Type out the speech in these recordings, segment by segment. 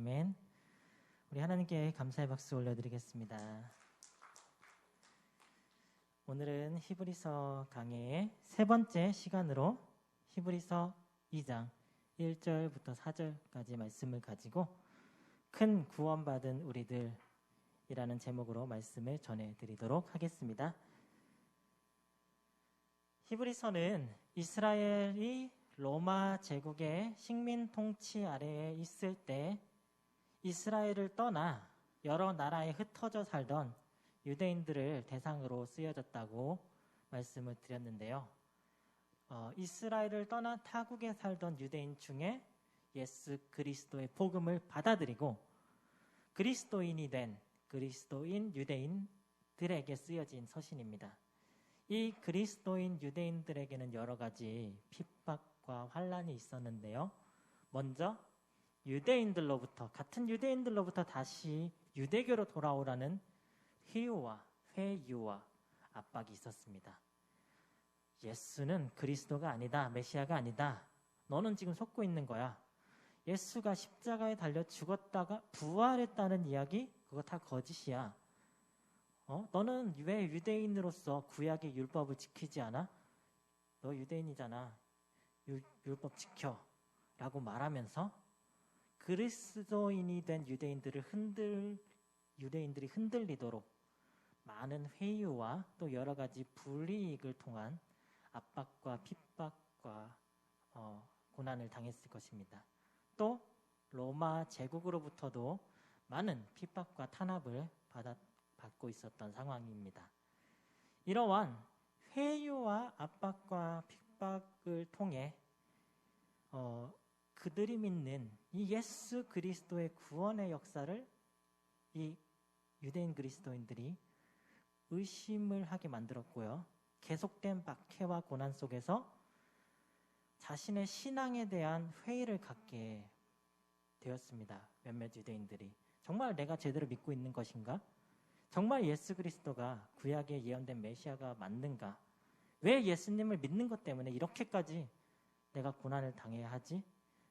아멘. 우리 하나님께 감사의 박수 올려드리겠습니다. 오늘은 히브리서 강해의 세 번째 시간으로 히브리서 2장 1절부터 4절까지 말씀을 가지고 큰 구원받은 우리들이라는 제목으로 말씀을 전해드리도록 하겠습니다. 히브리서는 이스라엘이 로마 제국의 식민 통치 아래에 있을 때 이스라엘을 떠나 여러 나라에 흩어져 살던 유대인들을 대상으로 쓰여졌다고 말씀을 드렸는데요. 어, 이스라엘을 떠나 타국에 살던 유대인 중에 예수 그리스도의 복음을 받아들이고 그리스도인이 된 그리스도인 유대인들에게 쓰여진 서신입니다. 이 그리스도인 유대인들에게는 여러 가지 핍박과 환란이 있었는데요. 먼저 유대인들로부터 같은 유대인들로부터 다시 유대교로 돌아오라는 회유와 회유와 압박이 있었습니다. 예수는 그리스도가 아니다. 메시아가 아니다. 너는 지금 속고 있는 거야. 예수가 십자가에 달려 죽었다가 부활했다는 이야기 그거 다 거짓이야. 어? 너는 왜 유대인으로서 구약의 율법을 지키지 않아? 너 유대인이잖아. 율, 율법 지켜. 라고 말하면서 그리스도인이 된 유대인들을 흔들 유대인들이 흔들리도록 많은 회유와 또 여러 가지 불이익을 통한 압박과 핍박과 어, 고난을 당했을 것입니다. 또 로마 제국으로부터도 많은 핍박과 탄압을 받았, 받고 있었던 상황입니다. 이러한 회유와 압박과 핍박을 통해 어, 그들이 믿는 이 예수 그리스도의 구원의 역사를 이 유대인 그리스도인들이 의심을 하게 만들었고요. 계속된 박해와 고난 속에서 자신의 신앙에 대한 회의를 갖게 되었습니다. 몇몇 유대인들이. 정말 내가 제대로 믿고 있는 것인가? 정말 예수 그리스도가 구약에 예언된 메시아가 맞는가? 왜 예수님을 믿는 것 때문에 이렇게까지 내가 고난을 당해야 하지?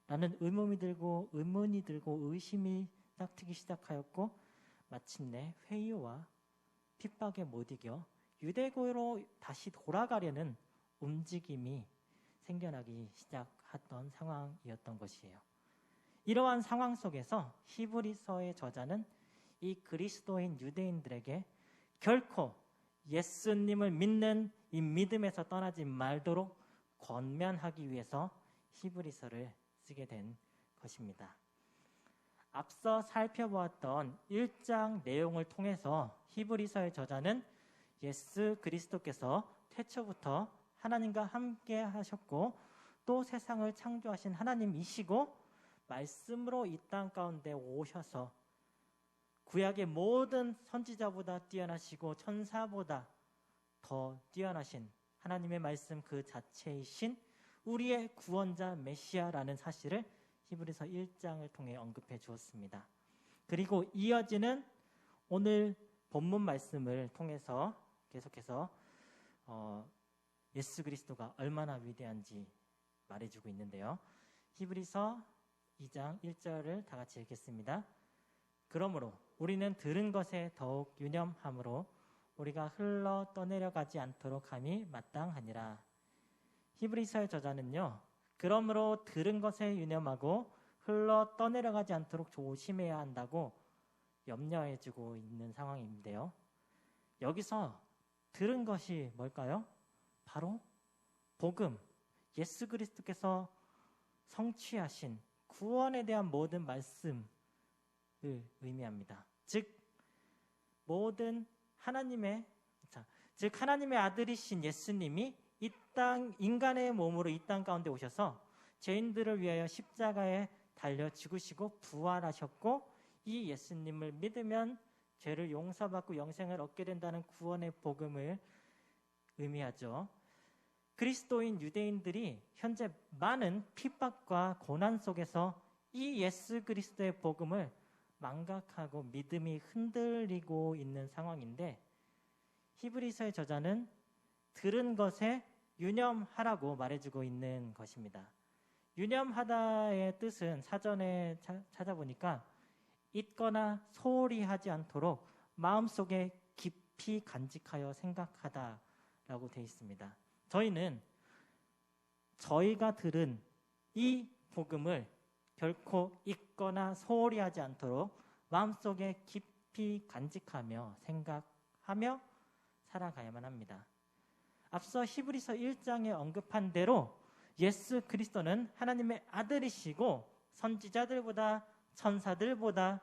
라는 의문이 들고 의문이 들고 의심이 싹트기 시작하였고 마침내 회의와 핍박에 못 이겨 유대교로 다시 돌아가려는 움직임이 생겨나기 시작했던 상황이었던 것이에요. 이러한 상황 속에서 히브리서의 저자는 이 그리스도인 유대인들에게 결코 예수님을 믿는 이 믿음에서 떠나지 말도록 권면하기 위해서 히브리서를 쓰게 된 것입니다. 앞서 살펴보았던 1장 내용을 통해서 히브리서의 저자는 예수 그리스도께서 태초부터 하나님과 함께 하셨고 또 세상을 창조하신 하나님이시고 말씀으로 이 땅 가운데 오셔서 구약의 모든 선지자보다 뛰어나시고 천사보다 더 뛰어나신 하나님의 말씀 그 자체이신 우리의 구원자 메시아라는 사실을 히브리서 1장을 통해 언급해 주었습니다. 그리고 이어지는 오늘 본문 말씀을 통해서 계속해서 어, 예수 그리스도가 얼마나 위대한지 말해주고 있는데요. 히브리서 2장 1절을 다 같이 읽겠습니다. 그러므로 우리는 들은 것에 더욱 유념함으로 우리가 흘러 떠내려가지 않도록 함이 마땅하니라. 히브리서의 저자는요. 그러므로 들은 것에 유념하고 흘러 떠내려가지 않도록 조심해야 한다고 염려해주고 있는 상황인데요. 여기서 들은 것이 뭘까요? 바로 복음, 예수 그리스도께서 성취하신 구원에 대한 모든 말씀을 의미합니다. 즉 모든 하나님의 자, 즉 하나님의 아들이신 예수님이 이 땅 인간의 몸으로 이 땅 가운데 오셔서 죄인들을 위하여 십자가에 달려 죽으시고 부활하셨고 이 예수님을 믿으면 죄를 용서받고 영생을 얻게 된다는 구원의 복음을 의미하죠. 그리스도인 유대인들이 현재 많은 핍박과 고난 속에서 이 예수 그리스도의 복음을 망각하고 믿음이 흔들리고 있는 상황인데 히브리서의 저자는 들은 것에 유념하라고 말해주고 있는 것입니다. 유념하다의 뜻은 사전에 차, 찾아보니까 잊거나 소홀히 하지 않도록 마음속에 깊이 간직하여 생각하다라고 되어 있습니다. 저희는 저희가 들은 이 복음을 결코 잊거나 소홀히 하지 않도록 마음속에 깊이 간직하며 생각하며 살아가야만 합니다. 앞서 히브리서 1장에 언급한 대로 예수 그리스도는 하나님의 아들이시고 선지자들보다 천사들보다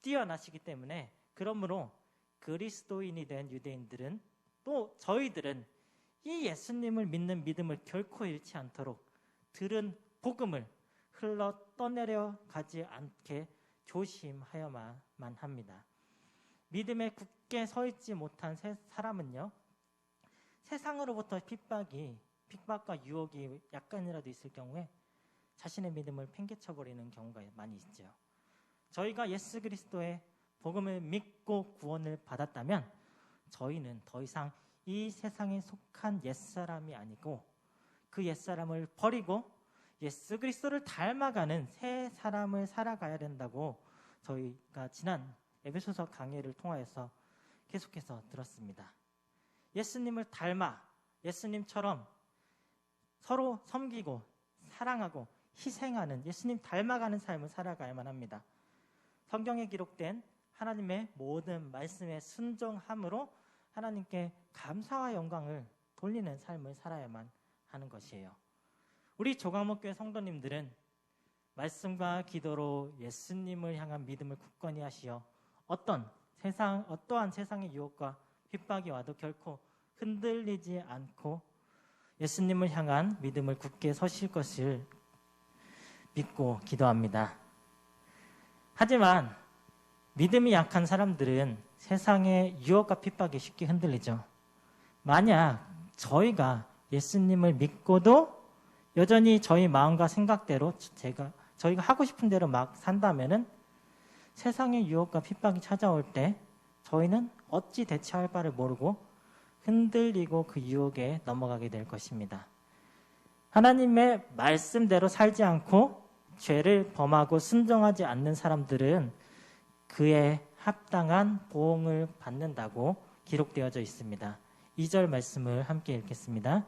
뛰어나시기 때문에 그러므로 그리스도인이 된 유대인들은 또 저희들은 이 예수님을 믿는 믿음을 결코 잃지 않도록 들은 복음을 흘러 떠내려 가지 않게 조심하여만 합니다. 믿음에 굳게 서 있지 못한 사람은요, 세상으로부터 핍박이, 핍박과 유혹이 약간이라도 있을 경우에 자신의 믿음을 팽개쳐 버리는 경우가 많이 있죠. 저희가 예수 그리스도의 복음을 믿고 구원을 받았다면 저희는 더 이상 이 세상에 속한 옛사람이 아니고 그 옛사람을 버리고 예수 그리스도를 닮아가는 새 사람을 살아가야 된다고 저희가 지난 에베소서 강의를 통하여서 계속해서 들었습니다. 예수님을 닮아 예수님처럼 서로 섬기고 사랑하고 희생하는 예수님 닮아가는 삶을 살아가야만 합니다. 성경에 기록된 하나님의 모든 말씀에 순종함으로 하나님께 감사와 영광을 돌리는 삶을 살아야만 하는 것이에요. 우리 조강목교회 성도님들은 말씀과 기도로 예수님을 향한 믿음을 굳건히 하시어 어떤 세상 어떠한 세상의 유혹과 핍박이 와도 결코 흔들리지 않고 예수님을 향한 믿음을 굳게 서실 것을 믿고 기도합니다. 하지만 믿음이 약한 사람들은 세상의 유혹과 핍박에 쉽게 흔들리죠. 만약 저희가 예수님을 믿고도 여전히 저희 마음과 생각대로 제가 저희가 하고 싶은 대로 막 산다면은 세상의 유혹과 핍박이 찾아올 때 저희는 어찌 대처할 바를 모르고 흔들리고 그 유혹에 넘어가게 될 것입니다. 하나님의 말씀대로 살지 않고 죄를 범하고 순종하지 않는 사람들은 그에 합당한 보응을 받는다고 기록되어져 있습니다. 2절 말씀을 함께 읽겠습니다.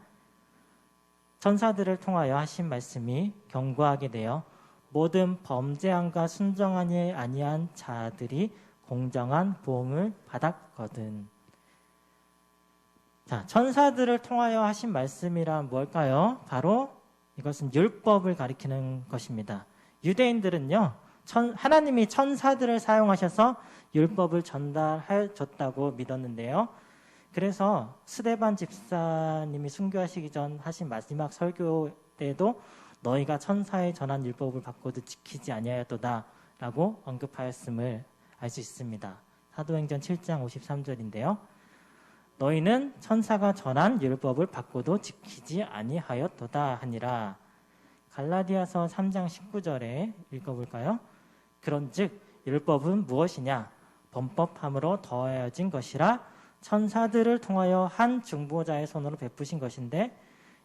천사들을 통하여 하신 말씀이 경고하게 되어 모든 범죄함과 순정하니 아니한 자들이 공정한 보응을 받았거든. 자, 천사들을 통하여 하신 말씀이란 뭘까요? 바로 이것은 율법을 가리키는 것입니다. 유대인들은요, 천, 하나님이 천사들을 사용하셔서 율법을 전달해 줬다고 믿었는데요. 그래서 스데반 집사님이 순교하시기 전 하신 마지막 설교 때도 너희가 천사의 전한 율법을 받고도 지키지 아니하였도다라고 언급하였음을 알 수 있습니다. 사도행전 7장 53절인데요. 너희는 천사가 전한 율법을 받고도 지키지 아니하였도다 하니라. 갈라디아서 3장 19절에 읽어볼까요? 그런즉 율법은 무엇이냐? 범법함으로 더하여진 것이라 천사들을 통하여 한 중보자의 손으로 베푸신 것인데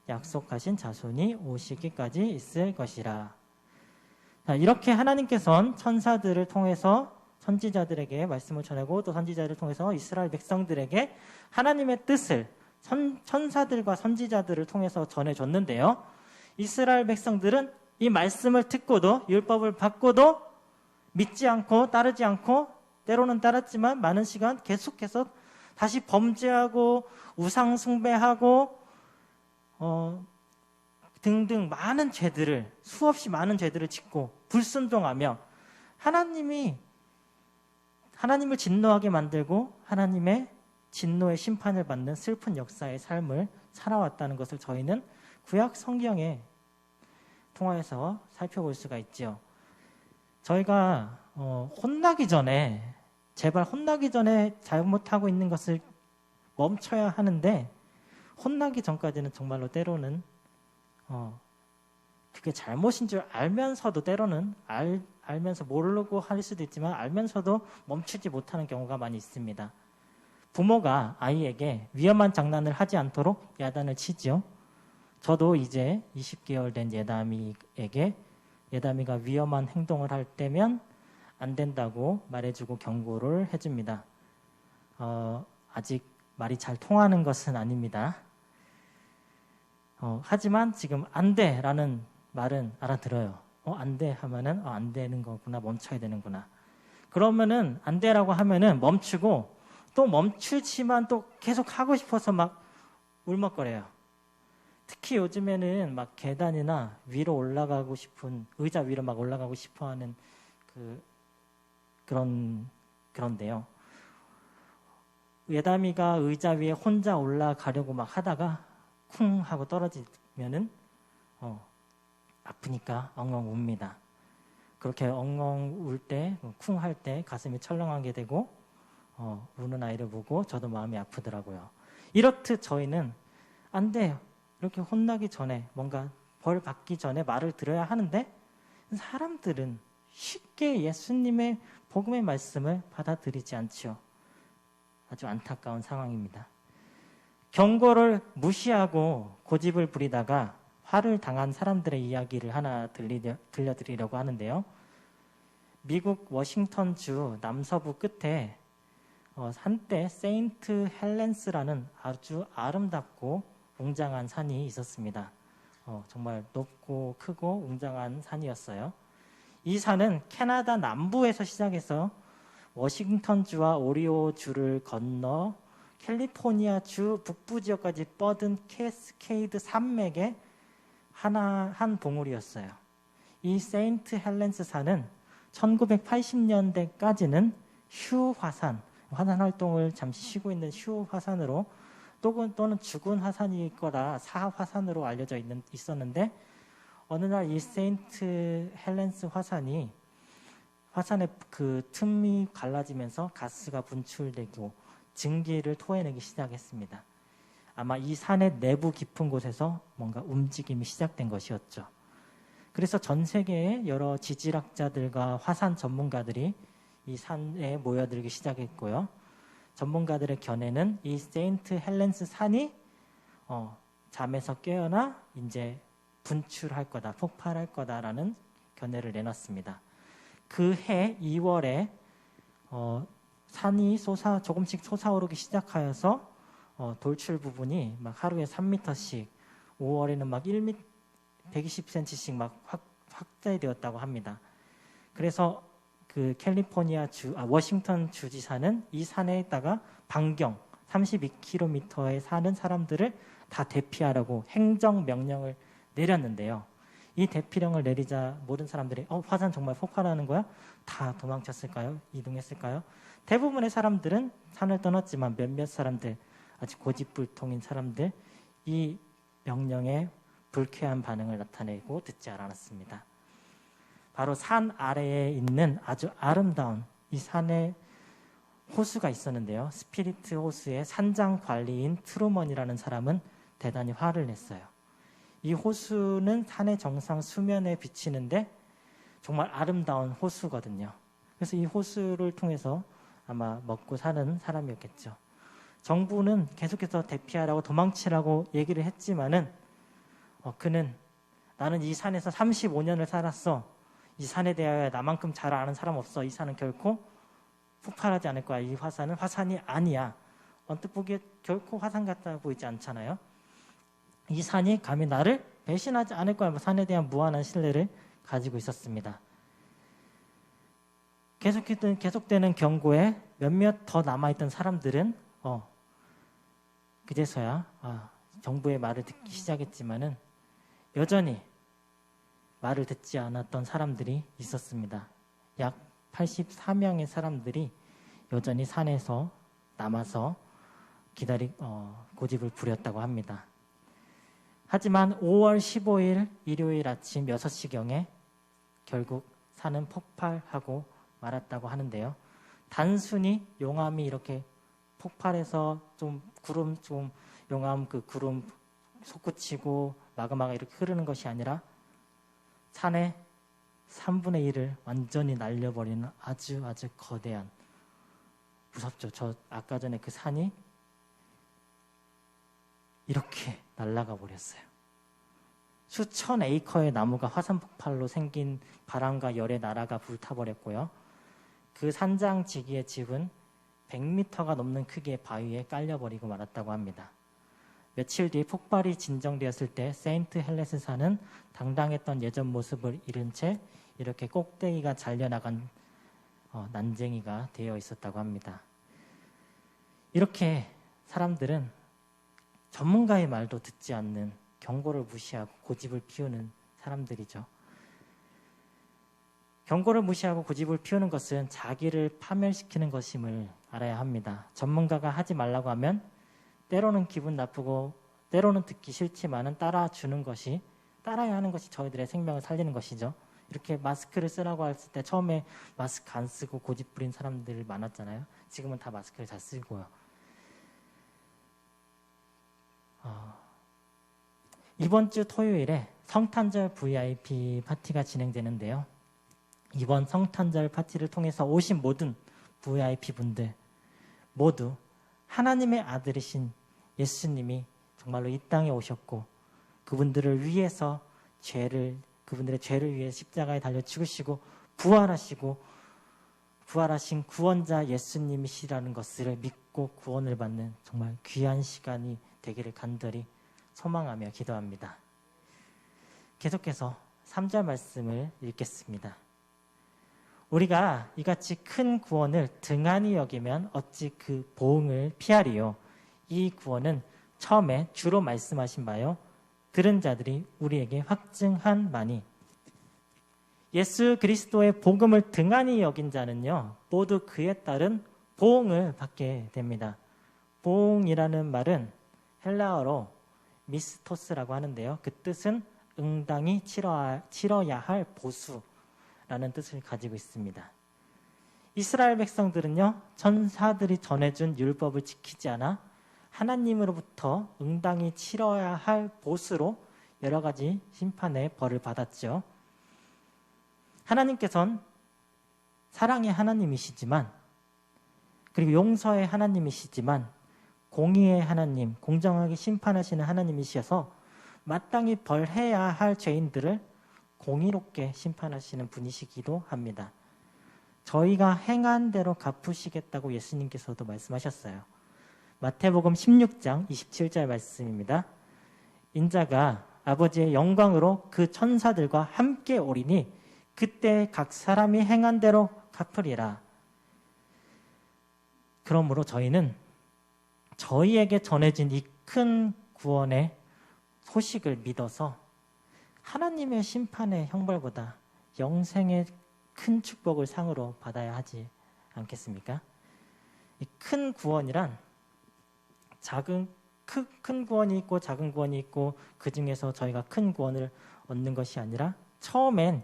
약속하신 자손이 오시기까지 있을 것이라. 자, 이렇게 하나님께서는 천사들을 통해서 선지자들에게 말씀을 전하고 또 선지자를 통해서 이스라엘 백성들에게 하나님의 뜻을 선, 천사들과 선지자들을 통해서 전해줬는데요. 이스라엘 백성들은 이 말씀을 듣고도 율법을 받고도 믿지 않고 따르지 않고 때로는 따랐지만 많은 시간 계속해서 다시 범죄하고 우상 숭배하고 어, 등등 많은 죄들을 수없이 많은 죄들을 짓고 불순종하며 하나님이 하나님을 진노하게 만들고 하나님의 진노의 심판을 받는 슬픈 역사의 삶을 살아왔다는 것을 저희는 구약 성경에 통하여서 살펴볼 수가 있죠. 저희가 어, 혼나기 전에 제발 혼나기 전에 잘못하고 있는 것을 멈춰야 하는데 혼나기 전까지는 정말로 때로는 어, 그게 잘못인 줄 알면서도 때로는 알, 알면서 모르고 할 수도 있지만 알면서도 멈추지 못하는 경우가 많이 있습니다. 부모가 아이에게 위험한 장난을 하지 않도록 야단을 치지요. 저도 이제 20개월 된 예담이에게 예담이가 위험한 행동을 할 때면 안 된다고 말해주고 경고를 해줍니다. 어, 아직 말이 잘 통하는 것은 아닙니다. 어, 하지만 지금 안 돼 라는 말은 알아들어요. 어, 안 돼 하면은 어, 안 되는 거구나 멈춰야 되는구나. 그러면은 안 돼라고 하면은 멈추고 또 멈추지만 또 계속 하고 싶어서 막 울먹거려요. 특히 요즘에는 막 계단이나 위로 올라가고 싶은 의자 위로 막 올라가고 싶어 하는 그 그런 그런데요. 예담이가 의자 위에 혼자 올라가려고 막 하다가 쿵 하고 떨어지면은 어, 아프니까 엉엉 웁니다. 그렇게 엉엉 울 때, 쿵 할 때 가슴이 철렁하게 되고 어, 우는 아이를 보고 저도 마음이 아프더라고요. 이렇듯 저희는 안 돼요. 이렇게 혼나기 전에 뭔가 벌 받기 전에 말을 들어야 하는데 사람들은 쉽게 예수님의 복음의 말씀을 받아들이지 않지요. 아주 안타까운 상황입니다. 경고를 무시하고 고집을 부리다가 화를 당한 사람들의 이야기를 하나 들리려, 들려드리려고 하는데요. 미국 워싱턴주 남서부 끝에 어, 한때 세인트 헬렌스라는 아주 아름답고 웅장한 산이 있었습니다. 어, 정말 높고 크고 웅장한 산이었어요. 이 산은 캐나다 남부에서 시작해서 워싱턴주와 오리오주를 건너 캘리포니아주 북부 지역까지 뻗은 캐스케이드 산맥의 하나 한 봉우리였어요. 이 세인트 헬렌스 산은 1980년대까지는 휴 화산, 화산 활동을 잠시 쉬고 있는 휴 화산으로 또는, 또는 죽은 화산일 거라 사 화산으로 알려져 있는, 있었는데 어느 날 이 세인트 헬렌스 화산이 화산의 그 틈이 갈라지면서 가스가 분출되고 증기를 토해내기 시작했습니다. 아마 이 산의 내부 깊은 곳에서 뭔가 움직임이 시작된 것이었죠. 그래서 전 세계의 여러 지질학자들과 화산 전문가들이 이 산에 모여들기 시작했고요. 전문가들의 견해는 이 세인트 헬렌스 산이 어, 잠에서 깨어나 이제 분출할 거다, 폭발할 거다라는 견해를 내놨습니다. 그 해 2월에 어, 산이 솟아 조금씩 솟아오르기 시작하여서 어, 돌출 부분이 막 하루에 3m씩, 5월에는 막 1m, 120cm씩 막 확, 확대되었다고 합니다. 그래서 그 캘리포니아 주, 아, 워싱턴 주지사는 이 산에 있다가 반경 32km에 사는 사람들을 다 대피하라고 행정 명령을 내렸는데요. 이 대피령을 내리자 모든 사람들이 어 화산 정말 폭발하는 거야? 다 도망쳤을까요? 이동했을까요? 대부분의 사람들은 산을 떠났지만 몇몇 사람들 아주 고집불통인 사람들 이 명령에 불쾌한 반응을 나타내고 듣지 않았습니다. 바로 산 아래에 있는 아주 아름다운 이 산에 호수가 있었는데요. 스피리트 호수의 산장 관리인 트루먼이라는 사람은 대단히 화를 냈어요. 이 호수는 산의 정상 수면에 비치는데 정말 아름다운 호수거든요. 그래서 이 호수를 통해서 아마 먹고 사는 사람이었겠죠. 정부는 계속해서 대피하라고 도망치라고 얘기를 했지만은 어, 그는 나는 이 산에서 35년을 살았어. 이 산에 대하여 나만큼 잘 아는 사람 없어. 이 산은 결코 폭발하지 않을 거야. 이 화산은 화산이 아니야. 언뜻 보기에 결코 화산 같아 보이지 않잖아요. 이 산이 감히 나를 배신하지 않을 거야. 뭐 산에 대한 무한한 신뢰를 가지고 있었습니다. 계속되는, 계속되는 경고에 몇몇 더 남아있던 사람들은 어, 그제서야 아, 정부의 말을 듣기 시작했지만은 여전히 말을 듣지 않았던 사람들이 있었습니다. 약 84명의 사람들이 여전히 산에서 남아서 기다리 어, 고집을 부렸다고 합니다. 하지만 5월 15일 일요일 아침 6시경에 결국 산은 폭발하고 말았다고 하는데요. 단순히 용암이 이렇게 폭발해서 좀 구름 좀 용암 그 구름 솟구치고 마그마가 이렇게 흐르는 것이 아니라 산의 3분의 1을 완전히 날려버리는 아주 아주 거대한 무섭죠. 저 아까 전에 그 산이 이렇게 날아가 버렸어요. 수천 에이커의 나무가 화산 폭발로 생긴 바람과 열에 날아가 불타버렸고요. 그 산장 지기의 집은 100m가 넘는 크기의 바위에 깔려버리고 말았다고 합니다. 며칠 뒤 폭발이 진정되었을 때 세인트 헬레스산은 당당했던 예전 모습을 잃은 채 이렇게 꼭대기가 잘려나간 어, 난쟁이가 되어 있었다고 합니다. 이렇게 사람들은 전문가의 말도 듣지 않는 경고를 무시하고 고집을 피우는 사람들이죠. 경고를 무시하고 고집을 피우는 것은 자기를 파멸시키는 것임을 알아야 합니다. 전문가가 하지 말라고 하면 때로는 기분 나쁘고 때로는 듣기 싫지만은 따라주는 것이 따라야 하는 것이 저희들의 생명을 살리는 것이죠. 이렇게 마스크를 쓰라고 했을 때 처음에 마스크 안 쓰고 고집 부린 사람들 많았잖아요. 지금은 다 마스크를 잘 쓰고요. 어, 이번 주 토요일에 성탄절 VIP 파티가 진행되는데요. 이번 성탄절 파티를 통해서 오신 모든 VIP 분들 모두 하나님의 아들이신 예수님이 정말로 이 땅에 오셨고 그분들을 위해서 죄를 그분들의 죄를 위해 십자가에 달려 죽으시고 부활하시고 부활하신 구원자 예수님이시라는 것을 믿고 구원을 받는 정말 귀한 시간이 되기를 간절히 소망하며 기도합니다. 계속해서 3절 말씀을 읽겠습니다. 우리가 이같이 큰 구원을 등한히 여기면 어찌 그 보응을 피하리요. 이 구원은 처음에 주로 말씀하신 바요. 들은 자들이 우리에게 확증한 바니 예수 그리스도의 복음을 등한히 여긴 자는요. 모두 그에 따른 보응을 받게 됩니다. 보응이라는 말은 헬라어로 미스토스라고 하는데요. 그 뜻은 응당이 치러야 할 보수 라는 뜻을 가지고 있습니다. 이스라엘 백성들은요, 천사들이 전해준 율법을 지키지 않아 하나님으로부터 응당이 치러야 할 보수로 여러 가지 심판의 벌을 받았죠. 하나님께서는 사랑의 하나님이시지만, 그리고 용서의 하나님이시지만, 공의의 하나님, 공정하게 심판하시는 하나님이셔서 마땅히 벌해야 할 죄인들을 공의롭게 심판하시는 분이시기도 합니다. 저희가 행한 대로 갚으시겠다고 예수님께서도 말씀하셨어요. 마태복음 16장 27절 말씀입니다. 인자가 아버지의 영광으로 그 천사들과 함께 오리니 그때 각 사람이 행한 대로 갚으리라. 그러므로 저희는 저희에게 전해진 이 큰 구원의 소식을 믿어서 하나님의 심판의 형벌보다 영생의 큰 축복을 상으로 받아야 하지 않겠습니까? 이큰 구원이란 작은 큰, 큰 구원이 있고 작은 구원이 있고 그 중에서 저희가 큰 구원을 얻는 것이 아니라 처음엔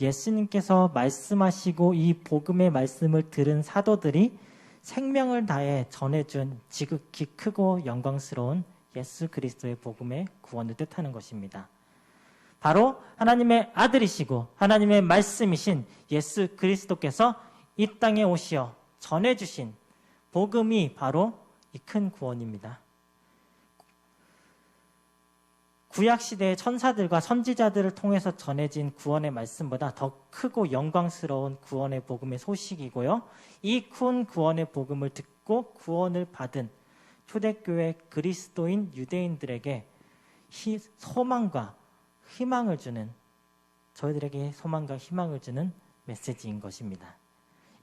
예수님께서 말씀하시고 이 복음의 말씀을 들은 사도들이 생명을 다해 전해준 지극히 크고 영광스러운 예수 그리스도의 복음의 구원을 뜻하는 것입니다. 바로 하나님의 아들이시고 하나님의 말씀이신 예수 그리스도께서 이 땅에 오시어 전해주신 복음이 바로 이 큰 구원입니다. 구약 시대의 천사들과 선지자들을 통해서 전해진 구원의 말씀보다 더 크고 영광스러운 구원의 복음의 소식이고요. 이 큰 구원의 복음을 듣고 구원을 받은 초대교회 그리스도인 유대인들에게 소망과 희망을 주는 저희들에게 소망과 희망을 주는 메시지인 것입니다.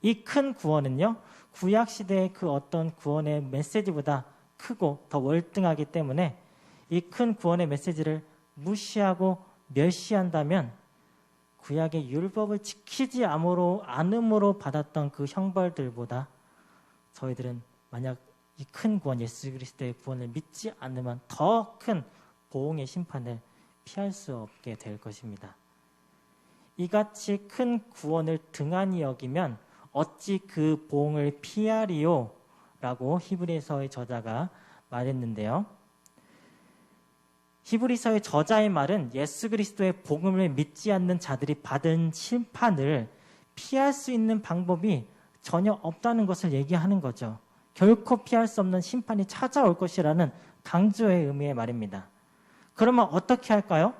이 큰 구원은요, 구약 시대의 그 어떤 구원의 메시지보다 크고 더 월등하기 때문에 이 큰 구원의 메시지를 무시하고 멸시한다면 구약의 율법을 지키지 않음으로 받았던 그 형벌들보다 저희들은 만약 이 큰 구원 예수 그리스도의 구원을 믿지 않으면 더 큰 보응의 심판을 피할 수 없게 될 것입니다. 이같이 큰 구원을 등한히 여기면 어찌 그 보응을 피하리요? 라고 히브리서의 저자가 말했는데요. 히브리서의 저자의 말은 예수 그리스도의 복음을 믿지 않는 자들이 받은 심판을 피할 수 있는 방법이 전혀 없다는 것을 얘기하는 거죠. 결코 피할 수 없는 심판이 찾아올 것이라는 강조의 의미의 말입니다. 그러면 어떻게 할까요?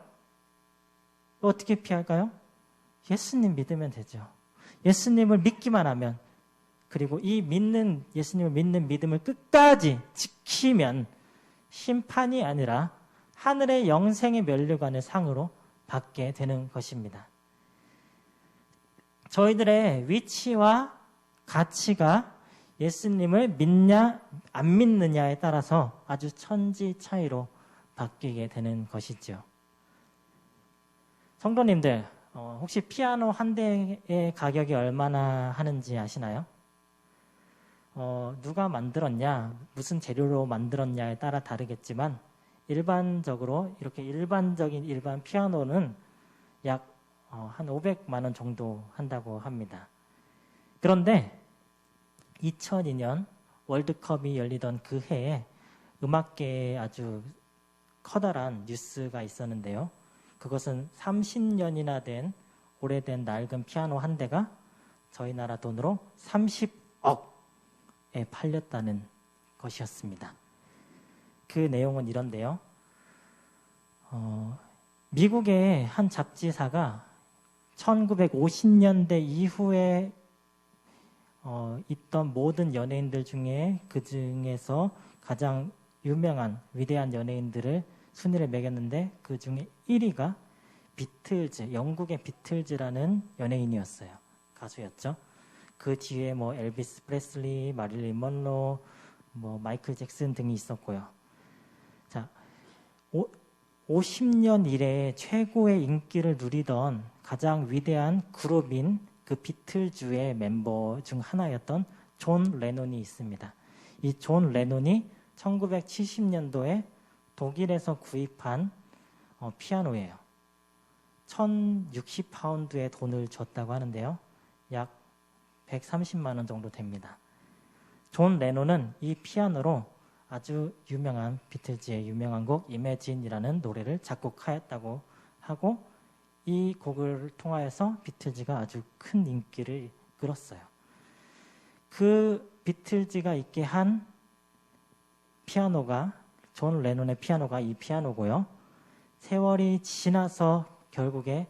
어떻게 피할까요? 예수님 믿으면 되죠. 예수님을 믿기만 하면 그리고 이 믿는 예수님을 믿는 믿음을 끝까지 지키면 심판이 아니라 하늘의 영생의 면류관을 상으로 받게 되는 것입니다. 저희들의 위치와 가치가 예수님을 믿냐 안 믿느냐에 따라서 아주 천지 차이로 바뀌게 되는 것이죠. 성도님들 어, 혹시 피아노 한 대의 가격이 얼마나 하는지 아시나요? 어, 누가 만들었냐, 무슨 재료로 만들었냐에 따라 다르겠지만 일반적으로 이렇게 일반적인 일반 피아노는 약 어, 한 500만 원 정도 한다고 합니다. 그런데 2002년 월드컵이 열리던 그 해에 음악계에 아주 커다란 뉴스가 있었는데요. 그것은 30년이나 된 오래된 낡은 피아노 한 대가 저희 나라 돈으로 30억에 팔렸다는 것이었습니다. 그 내용은 이런데요. 어, 미국의 한 잡지사가 1950년대 이후에 어, 있던 모든 연예인들 중에 그 중에서 가장 유명한 위대한 연예인들을 순위를 매겼는데 그 중에 1위가 비틀즈, 영국의 비틀즈라는 연예인이었어요. 가수였죠. 그 뒤에 뭐 엘비스 프레슬리, 마릴린 먼로, 뭐 마이클 잭슨 등이 있었고요. 자, 오, 50년 이래 최고의 인기를 누리던 가장 위대한 그룹인 그 비틀즈의 멤버 중 하나였던 존 레논이 있습니다. 이 존 레논이 1970년도에 독일에서 구입한 어, 피아노예요. 1060파운드의 돈을 줬다고 하는데요. 약 130만 원 정도 됩니다. 존 레논은 이 피아노로 아주 유명한 비틀즈의 유명한 곡 이매진이라는 노래를 작곡하였다고 하고 이 곡을 통하여서 비틀즈가 아주 큰 인기를 끌었어요. 그 비틀즈가 있게 한 피아노가 존 레논의 피아노가 이 피아노고요. 세월이 지나서 결국에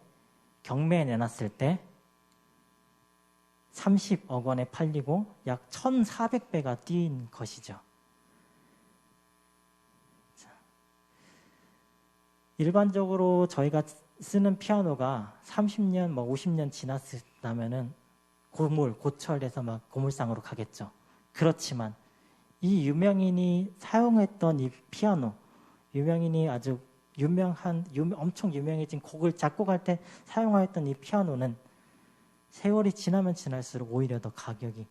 경매에 내놨을 때 30억 원에 팔리고 약 1,400배가 뛴 것이죠. 일반적으로 저희가 쓰는 피아노가 30년, 뭐 50년 지났다면은 고물, 고철돼서 막 고물상으로 가겠죠. 그렇지만 이 유명인이 사용했던 이 피아노, 유명인이 아주 유명한, 유명, 엄청 유명해진 곡을 작곡할 때 사용하였던 이 피아노는 세월이 지나면 지날수록 오히려 더 가격이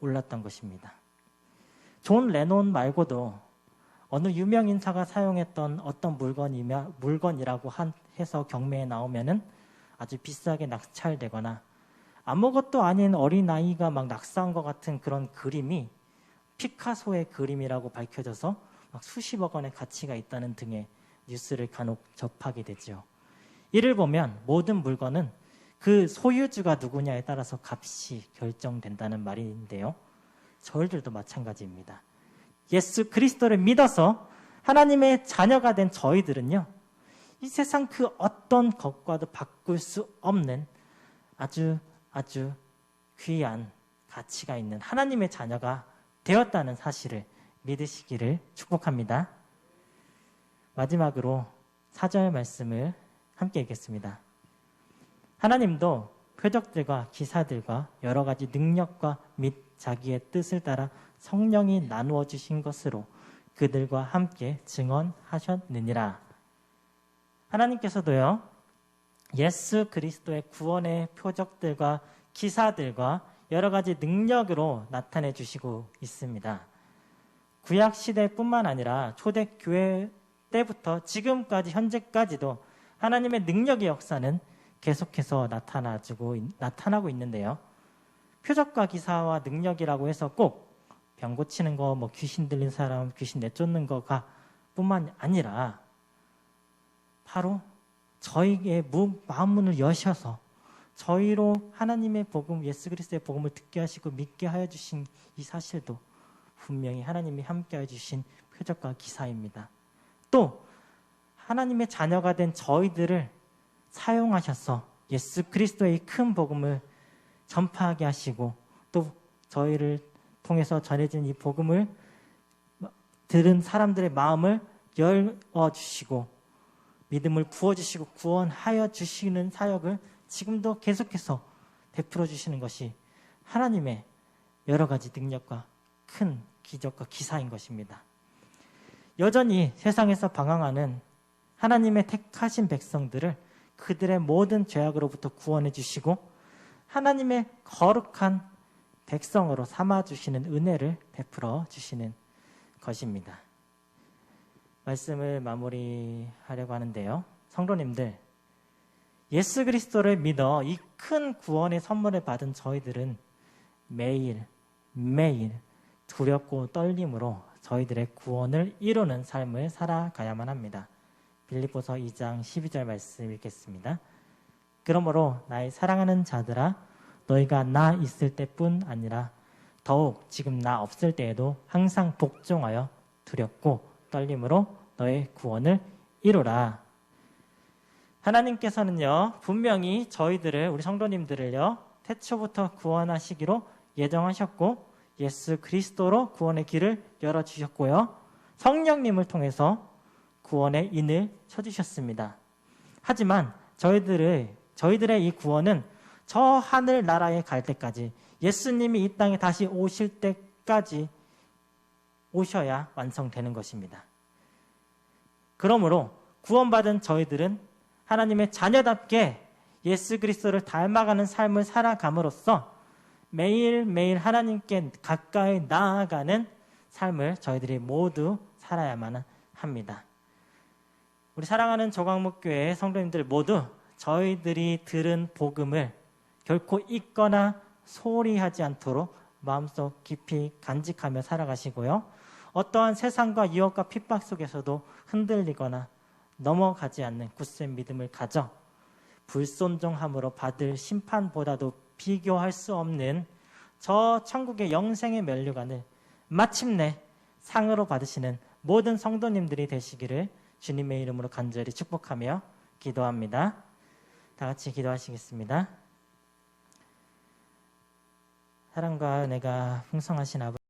올랐던 것입니다. 존 레논 말고도 어느 유명 인사가 사용했던 어떤 물건이며 물건이라고 한, 해서 경매에 나오면은 아주 비싸게 낙찰되거나 아무것도 아닌 어린 아이가 막 낙서한 것 같은 그런 그림이 피카소의 그림이라고 밝혀져서 막 수십억 원의 가치가 있다는 등의 뉴스를 간혹 접하게 되죠. 이를 보면 모든 물건은 그 소유주가 누구냐에 따라서 값이 결정된다는 말인데요. 저희들도 마찬가지입니다. 예수 그리스도를 믿어서 하나님의 자녀가 된 저희들은요. 이 세상 그 어떤 것과도 바꿀 수 없는 아주 아주 귀한 가치가 있는 하나님의 자녀가 되었다는 사실을 믿으시기를 축복합니다. 마지막으로 사절 말씀을 함께 읽겠습니다. 하나님도 표적들과 기사들과 여러 가지 능력과 및 자기의 뜻을 따라 성령이 나누어 주신 것으로 그들과 함께 증언하셨느니라. 하나님께서도요, 예수 그리스도의 구원의 표적들과 기사들과 여러 가지 능력으로 나타내 주시고 있습니다. 구약 시대뿐만 아니라 초대 교회 때부터 지금까지 현재까지도 하나님의 능력의 역사는 계속해서 나타나주고 나타나고 있는데요. 표적과 기사와 능력이라고 해서 꼭 병 고치는 거, 뭐 귀신 들린 사람 귀신 내쫓는 거가 뿐만 아니라 바로 저희의 마음문을 여셔서 저희로 하나님의 복음, 예수 그리스도의 복음을 듣게 하시고 믿게 하여 주신 이 사실도 분명히 하나님이 함께 해 주신 표적과 기사입니다. 또 하나님의 자녀가 된 저희들을 사용하셔서 예수 그리스도의 큰 복음을 전파하게 하시고 또 저희를 통해서 전해진 이 복음을 들은 사람들의 마음을 열어 주시고 믿음을 부어 주시고 구원하여 주시는 사역을 지금도 계속해서 베풀어 주시는 것이 하나님의 여러 가지 능력과 큰 기적과 기사인 것입니다. 여전히 세상에서 방황하는 하나님의 택하신 백성들을 그들의 모든 죄악으로부터 구원해 주시고 하나님의 거룩한 백성으로 삼아 주시는 은혜를 베풀어 주시는 것입니다. 말씀을 마무리하려고 하는데요. 성도님들, 예수 그리스도를 믿어 이 큰 구원의 선물을 받은 저희들은 매일, 매일 두렵고 떨림으로 저희들의 구원을 이루는 삶을 살아가야만 합니다. 빌립보서 2장 12절 말씀 읽겠습니다. 그러므로 나의 사랑하는 자들아 너희가 나 있을 때뿐 아니라 더욱 지금 나 없을 때에도 항상 복종하여 두렵고 떨림으로 너의 구원을 이루라. 하나님께서는요, 분명히 저희들을, 우리 성도님들을요, 태초부터 구원하시기로 예정하셨고, 예수 그리스도로 구원의 길을 열어주셨고요, 성령님을 통해서 구원의 인을 쳐주셨습니다. 하지만 저희들의, 저희들의 이 구원은 저 하늘 나라에 갈 때까지 예수님이 이 땅에 다시 오실 때까지 오셔야 완성되는 것입니다. 그러므로 구원받은 저희들은 하나님의 자녀답게 예수 그리스도를 닮아가는 삶을 살아감으로써 매일매일 하나님께 가까이 나아가는 삶을 저희들이 모두 살아야만 합니다. 우리 사랑하는 조광목교회 성도님들 모두 저희들이 들은 복음을 결코 잊거나 소홀히 하지 않도록 마음속 깊이 간직하며 살아가시고요. 어떠한 세상과 유혹과 핍박 속에서도 흔들리거나 넘어가지 않는 굳센 믿음을 가져 불순종함으로 받을 심판보다도 비교할 수 없는 저 천국의 영생의 면류관을 마침내 상으로 받으시는 모든 성도님들이 되시기를 주님의 이름으로 간절히 축복하며 기도합니다. 다 같이 기도하시겠습니다. 사랑과 은혜가 풍성하신 아버지